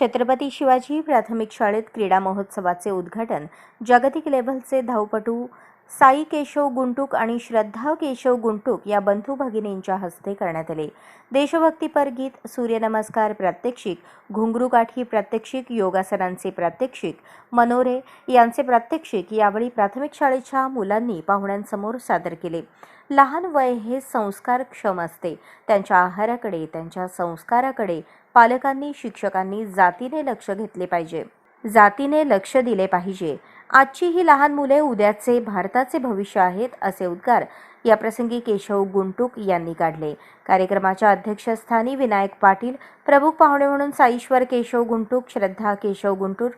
छत्रपती शिवाजी प्राथमिक शाळेत क्रीडा महोत्सवाचे उद्घाटन जागतिक लेव्हलचे धावपटू साई केशव गुंटूक आणि श्रद्धा केशव गुंटूक या बंधू भगिनींच्या हस्ते करण्यात आले. देशभक्तीपर गीत सूर्यनमस्कार प्रात्यक्षिक घुंगरू काठी प्रात्यक्षिक योगासनांचे प्रात्यक्षिक मनोरे यांचे प्रात्यक्षिक यावेळी प्राथमिक शाळेच्या मुलांनी पाहुण्यांसमोर सादर केले. लहान वय हे संस्कारक्षम असते. त्यांच्या आहाराकडे त्यांच्या संस्काराकडे पालकांनी शिक्षकांनी जातीने लक्ष घेतले पाहिजे. जातीने लक्ष दिले पाहिजे. आजची ही लहान मुले उद्याचे भारताचे भविष्य आहेत असे उद्गार याप्रसंगी केशव गुंटूक यांनी काढले. कार्यक्रमाच्या अध्यक्षस्थानी विनायक पाटील प्रमुख पाहुणे म्हणून साईश्वर केशव गुंटूक श्रद्धा केशव गुंटूर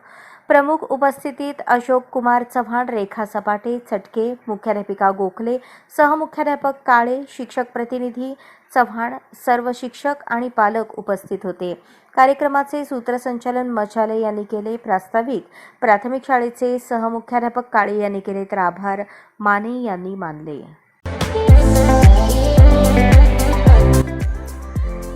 प्रमुख उपस्थितीत अशोक कुमार चव्हाण रेखा सपाटे चटके मुख्याध्यापिका गोखले सहमुख्याध्यापक काळे शिक्षक प्रतिनिधी चव्हाण सर्व शिक्षक आणि पालक उपस्थित होते. कार्यक्रमाचे सूत्रसंचालन मचाले यांनी केले. प्रास्ताविक प्राथमिक शाळेचे सहमुख्याध्यापक काळे यांनी केले तर आभार. माने यांनी मानले.